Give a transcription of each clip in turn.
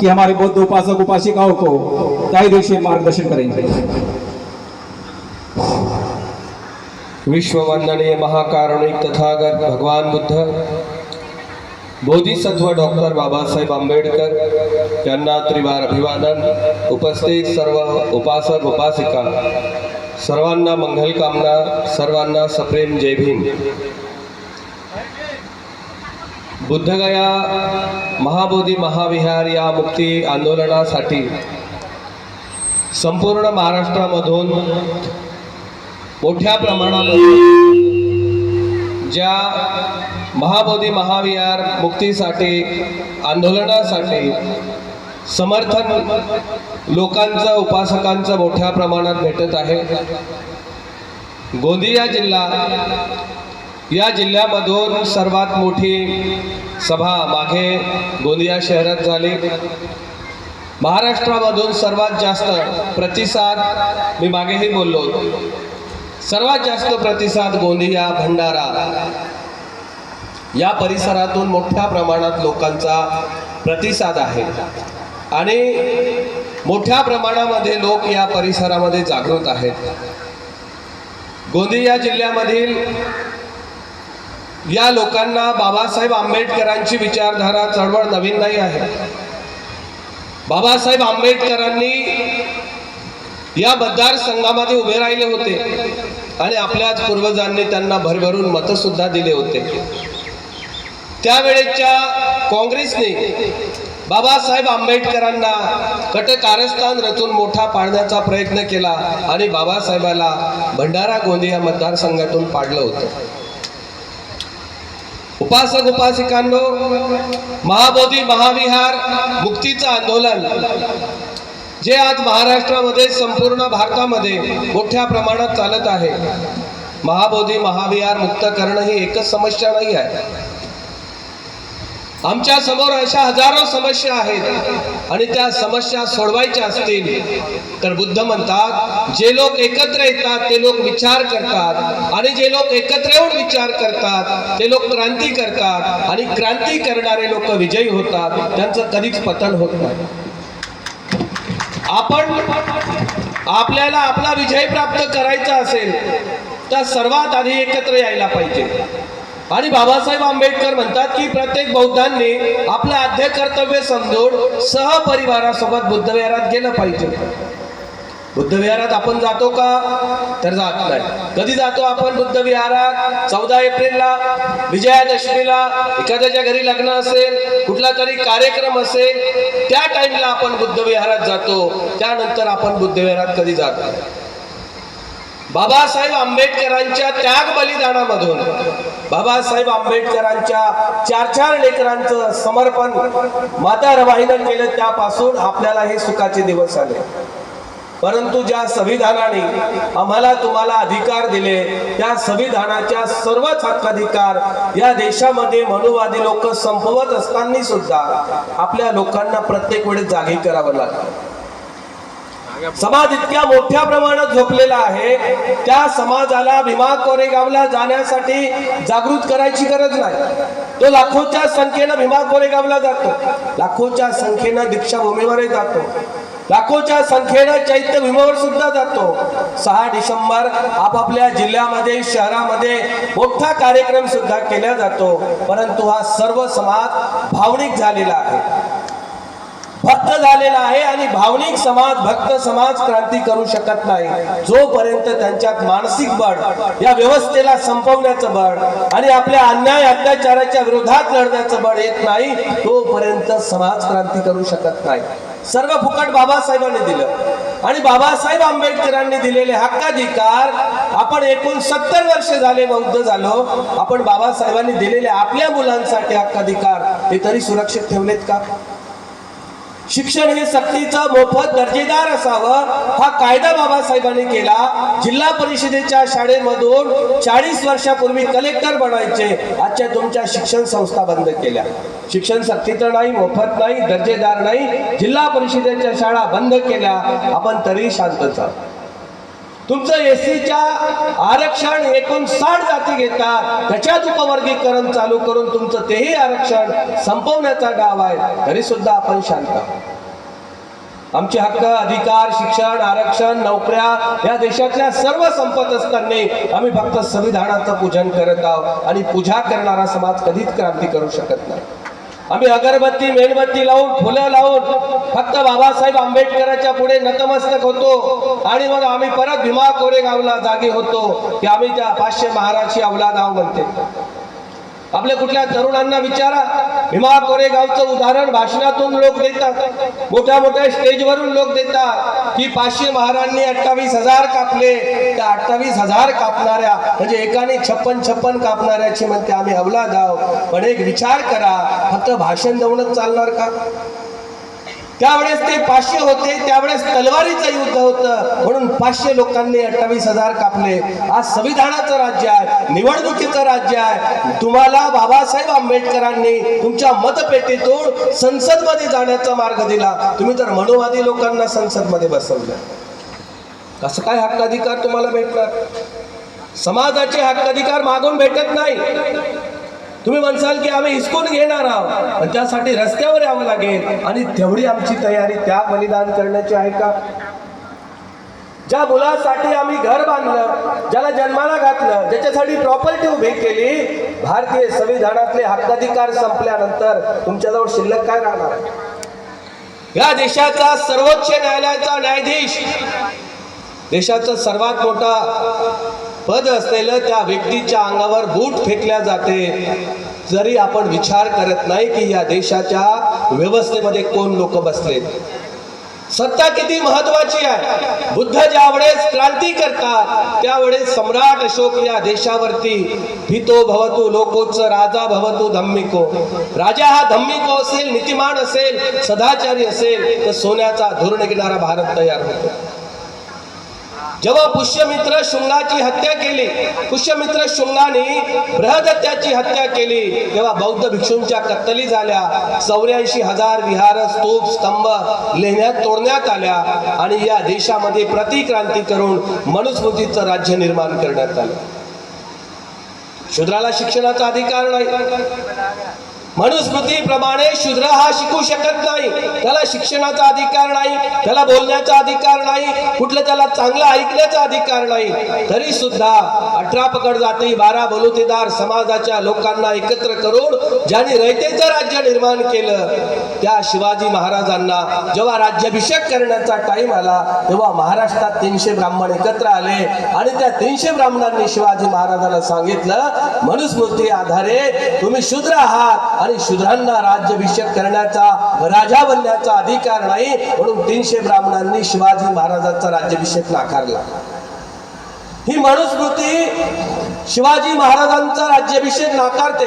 कि हमारे बौद्ध उपासक उपासिकाओं को कायदेशीर मार्गदर्शन करेंगे विश्ववंदनीय महाकारुणिक तथागत भगवान बुद्ध बोधिसत्व डॉक्टर बाबासाहेब आंबेडकर यांना त्रिवार अभिवादन उपस्थित सर्व उपासक उपासिका सर्वांना मंगलकामना सर्वांना सप्रेम जय भीम. बुद्धगया महाबोधी महाविहार या मुक्ती आंदोलनासाठी संपूर्ण महाराष्ट्रामधून मोठ्या प्रमाणामध्ये ज्या महाबोधी महाविहार मुक्तीसाठी आंदोलनासाठी समर्थन लोकांचं उपासकांचं मोठ्या प्रमाणात भेटत आहे. गोंदिया जिल्हा या जिल्ह्यामधून सर्वात मोठी सभा मागे गोंदिया शहरात झाली. महाराष्ट्रामधून सर्वात जास्त प्रतिसाद मी मागेही बोललो. सर्वात जास्त प्रतिसाद गोंदिया भंडारा. या परिसरातून मोठ्या प्रमाणात लोकांचा प्रतिसाद आहे. आणि मोठ्या प्रमाणामध्ये लोक या परिसरामध्ये जागृत आहेत. गोंदिया जिल्ह्यामधील या लोकांना बाबासाहेब आंबेडकरांची विचारधारा चळवळ नवीन नाही आहे. बाबासाहेब आंबेडकरांनी या मतदारसंघामध्ये उभे राहिले होते आणि आपल्याच पूर्वजांनी त्यांना भरभरून मतंसुद्धा दिले होते. त्यावेळेच्या काँग्रेसने बाबासाहेब आंबेडकरांना कटकारस्थान रचून मोठा पाडण्याचा प्रयत्न केला आणि बाबासाहेबाला भंडारा गोंदिया मतदारसंघातून पाडलं होतं. उपासक उपासिकांनो महाबोधी महाविहार मुक्तीचं आंदोलन जे आज महाराष्ट्रामध्ये संपूर्ण भारतामध्ये मोठ्या प्रमाणात चालत आहे. महाबोधी महाविहार मुक्त करणं ही एकच समस्या नाही आहे. आमच्यासमोर अशा हजारो समस्या आहेत आणि त्या समस्या सोडवायच्या असतील तर बुद्ध म्हणतात जे लोक एकत्र येतात ते लोक विचार करतात. आणि जे लोक एकत्र येऊन विचार करतात ते लोक क्रांती करतात. आणि क्रांती करणारे लोक विजयी होतात. त्यांचं कधीच पतन होत नाही. आपण आपल्याला आपला विजय प्राप्त करायचा असेल तर सर्वात आधी एकत्र यायला पाहिजे. आणि बाबासाहेब आंबेडकर म्हणतात की प्रत्येक बौद्धांनी आपलं आद्य कर्तव्य समजून सहपरिवारासोबत बुद्धविहारात गेलं पाहिजे. बुद्धविहारात आपण जातो का? तर जात नाही. कधी जातो आपण बुद्धविहारात? चौदा एप्रिलला विजयादशमीला एखाद्याच्या घरी लग्न असेल कुठला तरी कार्यक्रम असेल त्या टाइमला आपण बुद्धविहारात जातो. त्यानंतर आपण बुद्धविहारात कधी जात नाही. बाबासाहेब आंबेडकरांच्या त्याग बलिदानामधून बाबासाहेब आंबेडकरांच्या चार चार लेकरांचं समर्पण माता रवाईनं केलं त्यापासून आपल्याला हे सुखाचे दिवस आले. परंतु ज्या संविधानाने आम्हाला तुम्हाला अधिकार दिले त्या संविधानाच्या सर्वच हक्काधिकार या देशामध्ये मनुवादी लोक संपवत असताना सुद्धा आपल्या लोकांना प्रत्येक वेळेस जागी करावं लागतं. समाज इतक्या मोठ्या प्रमाणात झोपलेला आहे. त्या समाजाला भीमा कोरेगावला जाण्यासाठी जागृत करायची गरज नाही. तो लाखोच्या संख्येनं भीमा कोरेगावला जातो. लाखोच्या संख्येनं दीक्षाभूमीवरही जातो. लाखोच्या संख्येनं चैत्य भीमावर सुद्धा जातो. सहा डिसेंबर आपापल्या जिल्ह्यामध्ये शहरामध्ये मोठा कार्यक्रम सुद्धा केला जातो. परंतु हा सर्व समाज भावनिक झालेला आहे. भक्त झालेला आहे आणि भावनिक समाज भक्त समाज क्रांती करू शकत नाही. जोपर्यंत त्यांच्यात मानसिक बळ या व्यवस्थेला संपवण्याचं बळ आणि आपल्या अन्याय अत्याचाराच्या विरोधात लढण्याचं बळ येत नाही तोपर्यंत समाज क्रांती करू शकत नाही. सर्व फुकट बाबासाहेबांनी दिलं. आणि बाबासाहेब आंबेडकरांनी दिलेले हक्काधिकार आपण एकूण सत्तर वर्ष झाले बौद्ध झालो. आपण बाबासाहेबांनी दिलेले आपल्या मुलांसाठी हक्काधिकार हे तरी सुरक्षित ठेवलेत का? शिक्षण हे सक्तीचं मोफत दर्जेदार असावं. हा कायदा बाबासाहेबांनी केला. जिल्हा परिषदेच्या शाळेमधून चाळीस वर्षापूर्वी कलेक्टर बनायचे. आजच्या तुमच्या शिक्षण संस्था बंद केल्या. शिक्षण सक्तीचं नाही मोफत नाही दर्जेदार नाही. जिल्हा परिषदेच्या शाळा बंद केल्या. आपण तरी शांतच आहोत तुमचं एससीच्या आरक्षण एकूण साठ जाती घेतात. त्याच्यात उपवर्गीकरण चालू करून तुमचं तेही आरक्षण संपवण्याचा डाव आहे. तरी सुद्धा आपण शांत आहोत. आमचे हक्क अधिकार शिक्षण आरक्षण नोकऱ्या या देशातल्या सर्व संपत असताना आम्ही फक्त संविधानाचं पूजन करत आहोत. आणि पूजा करणारा समाज कधीच क्रांती करू शकत नाही. आम्ही अगरबत्ती मेणबत्ती लावून फुलं लावून फक्त बाबासाहेब आंबेडकरांच्या पुढे नतमस्तक होतो. आणि मग आम्ही परत भीमा कोरेगावला जागे होतो की आम्ही त्या पाचशे महाराजची अवलाद आहो म्हणते. आपल्या कुठल्या तरुणांना विचारा. भीमा कोरेगावचं उदाहरण भाषणातून लोक देतात. मोठ्या मोठ्या स्टेजवरून लोक देतात. की पाचशे महारांनी अठ्ठावीस हजार कापले. त्या अठ्ठावीस हजार कापणाऱ्या म्हणजे एकाने छप्पन छप्पन कापणाऱ्याची म्हणते आम्ही हवला जाव पण एक विचार करा फक्त भाषण देऊनच चालणार का? त्यावेळेस ते पाचशे होते त्यावेळेस तलवारीचं युद्ध होतं. म्हणून पाचशे लोकांनी अठ्ठावीस हजार कापले. आज संविधानाचं राज्य आहे निवडणुकीचं राज्य आहे. तुम्हाला बाबासाहेब आंबेडकरांनी तुमच्या मतपेटीतून संसदमध्ये जाण्याचा मार्ग दिला. तुम्ही तर मनोवादी लोकांना संसदमध्ये बसवलं. कसं काय हक्क अधिकार तुम्हाला भेटणार? समाजाचे हक्क अधिकार मागून भेटत नाही. तुम्ही म्हणसाल की आम्ही हिसकून घेणार आहोत पण त्यासाठी रस्त्यावर यावं लागेल. आणि तेवढी आमची तयारी त्या बलिदान करण्याची आहे का? ज्या मुलासाठी आम्ही घर बांधलं ज्याला जन्माला घातलं ज्याच्यासाठी प्रॉपर्टी उभी केली भारतीय संविधानातले हक्काधिकार संपल्यानंतर तुमच्याजवळ शिल्लक काय राहणार? या देशाचा सर्वोच्च न्यायालयाचा न्यायाधीश देशाचा सर्वात मोठा पद असलेलं त्या व्यक्तीच्या अंगावर बूट फेकल्या जाते. जरी आपण विचार करत नाही की या देशाच्या व्यवस्थेमध्ये कोण लोक बसलेत. सत्ता किती महत्वाची आहे? बुद्ध ज्यावेळेस क्रांती करतात त्यावेळेस सम्राट अशोक या देशावरती हितो भवतो लोकोच राजा भवतो धम्मिको. राजा हा धम्मिको असेल नीतिमान असेल सदाचारी असेल तर सोन्याचा धूर निघणारा भारत तयार होतो. जेव्हा पुष्यमित्र शुंगाची हत्या केली पुष्यमित्र शुंगाने बृहदत्याची हत्या केली तेव्हा बौद्ध भिक्षूंच्या कत्तली झाल्या. चौऱ्याऐंशी हजार विहार स्तूप स्तंभ लेण्यात तोडण्यात आल्या आणि या देशामध्ये प्रतिक्रांती करून मनुस्मृतीचं राज्य निर्माण करण्यात आलं. शूद्राला शिक्षणाचा अधिकार नाही. मनुस्मृतीप्रमाणे शूद्र हा शिकू शकत नाही. त्याला शिक्षणाचा अधिकार नाही त्याला बोलण्याचा अधिकार नाही कुठलं त्याला चांगलं ऐकण्याचा अधिकार नाही. तरी सुद्धा अठरा पकड जाती बारा बलुतेदार समाजाच्या लोकांना एकत्र करून ज्यांनी रयतेचं राज्य निर्माण केलं त्या शिवाजी महाराजांना जेव्हा राज्याभिषेक करण्याचा टाइम आला तेव्हा महाराष्ट्रात तीनशे ब्राह्मण एकत्र आले आणि त्या तीनशे ब्राह्मणांनी शिवाजी महाराजांना सांगितलं मनुस्मृती आधारे तुम्ही शूद्र आहात आणि शूद्रांना राज्याभिषेक करण्याचा राजा बनण्याचा अधिकार नाही म्हणून तीनशे ब्राह्मणांनी शिवाजी महाराजांचा राज्याभिषेक नाकारला. ही मनुस्मृती शिवाजी महाराजांचा राज्याभिषेक नाकारते.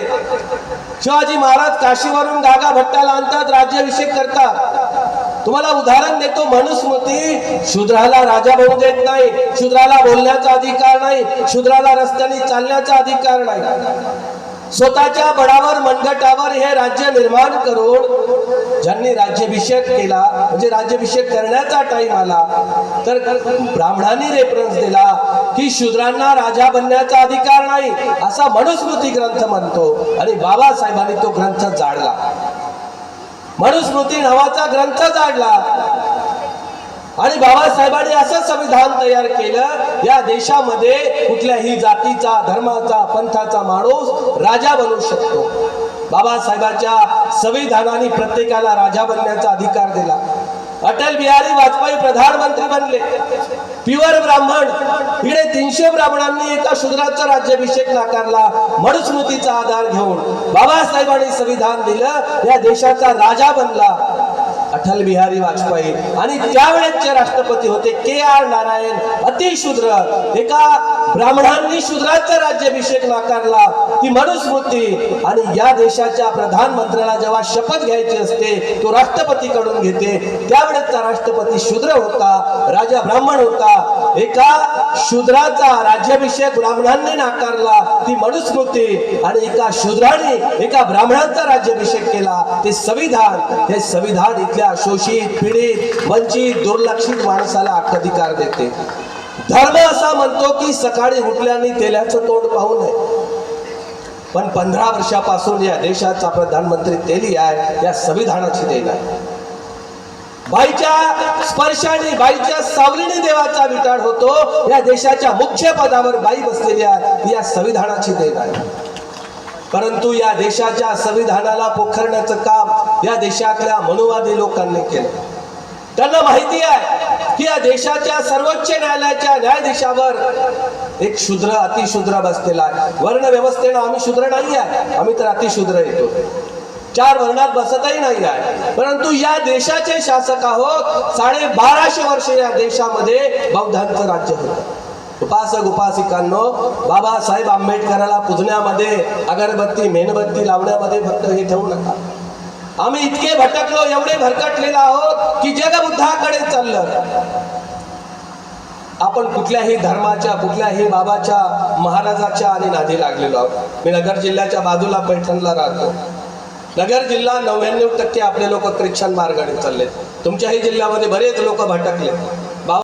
शिवाजी महाराज काशीवरून गागा भट्टाला आणतात राज्याभिषेक करतात. तुम्हाला उदाहरण देतो मनुस्मृती शूद्राला राजा बनू देत नाही शूद्राला बोलण्याचा अधिकार नाही शूद्राला रस्त्याने चालण्याचा अधिकार नाही. स्वतःच्या बळावर मनगटावर हे राज्य निर्माण करून ज्यांनी राज्याभिषेक केला म्हणजे राज्याभिषेक करण्याचा टाइम आला तर ब्राह्मणांनी रेफरन्स दिला की शूद्रांना राजा बनण्याचा अधिकार नाही असा मनुस्मृती ग्रंथ म्हणतो. आणि बाबासाहेबांनी तो ग्रंथ जाडला. मनुस्मृती नावाचा ग्रंथ जाडला. आणि बाबासाहेबांनी असं संविधान तयार केलं या देशामध्ये कुठल्याही जातीचा धर्माचा पंथाचा माणूस राजा बनू शकतो. बाबासाहेबांच्या संविधानाने प्रत्येकाला राजा बनण्याचा अधिकार दिला. अटल बिहारी वाजपेयी प्रधानमंत्री बनले. प्युअर ब्राह्मण. इकडे तीनशे ब्राह्मणांनी एका शूद्राचा राज्याभिषेक नाकारला मनुस्मृतीचा आधार घेऊन. बाबासाहेबांनी संविधान दिलं या देशाचा राजा बनला. अटल बिहारी वाजपेयी. आणि त्यावेळेसचे राष्ट्रपती होते के आर नारायण अतिशूद्र एका ब्राह्मणांनी शूद्राचा राज्याभिषेक नाकारला. ती मनुस्मृती. आणि या देशाच्या प्रधानमंत्र्याला जेव्हा शपथ घ्यायची असते तो राष्ट्रपतीकडून घेते. त्यावेळेसचा राष्ट्रपती शूद्र होता राजा ब्राह्मण होता. एका शूद्राचा राज्याभिषेक ब्राह्मणांनी नाकारला. ती मनुस्मृती आणि एका शूद्राने एका ब्राह्मणांचा राज्याभिषेक केला. ते संविधान हे संविधान इथल्या शोषित पीडित वंचित दुर्लक्षित माणसाला हक्क अधिकार देते. धर्म असा म्हणतो की सकाळी उठल्याने तेलाचं तोंड पाहू नये. पण पंधरा वर्षापासून या देशाचा प्रधानमंत्री तेली आहे या संविधानाची देण आहे. बाईच्या स्पर्शाने बाईच्या सावलीने देवाचा विटाळ होतो. या देशाच्या मुख्य पदावर बाई बसलेल्या या संविधानाची देण आहे. परंतु या देशाच्या संविधानाला पोखरण्याचं काम या देशातल्या मनुवादी लोकांनी केलं. त्यांना माहिती आहे की या देशाच्या सर्वोच्च न्यायालयाच्या न्यायाधीशावर एक शूद्र अतिशूद्र बसलेला आहे. वर्ण व्यवस्थेनं आम्ही शूद्र नाही आहे आम्ही तर अतिशूद्र येतो. चार वर्णात बसतही नाही आहे. परंतु या देशाचे शासक आहोत. साडे बाराशे वर्ष या देशामध्ये बौद्धांचं राज्य होतं. उपासक उपासिकांनो बाबासाहेब आंबेडकराला पुजण्यामध्ये अगरबत्ती मेणबत्ती लावण्यामध्ये फक्त हे ठेवू नका. आम्ही इतके भटकलो एवढे भरकटलेलो आहोत की जगबुद्धाकडे चाललं. आपण कुठल्याही धर्माच्या कुठल्याही बाबाच्या महाराजाच्या आणि नादी लागलेलो आहोत. मी नगर जिल्ह्याच्या बाजूला पैठणला राहतो. नगर जिल्हा नव्याण्णव टक्के आपले लोक ख्रिश्चन मार्गाने चालले तुमच्याही जिल्ह्यामध्ये बरेच लोक भटकले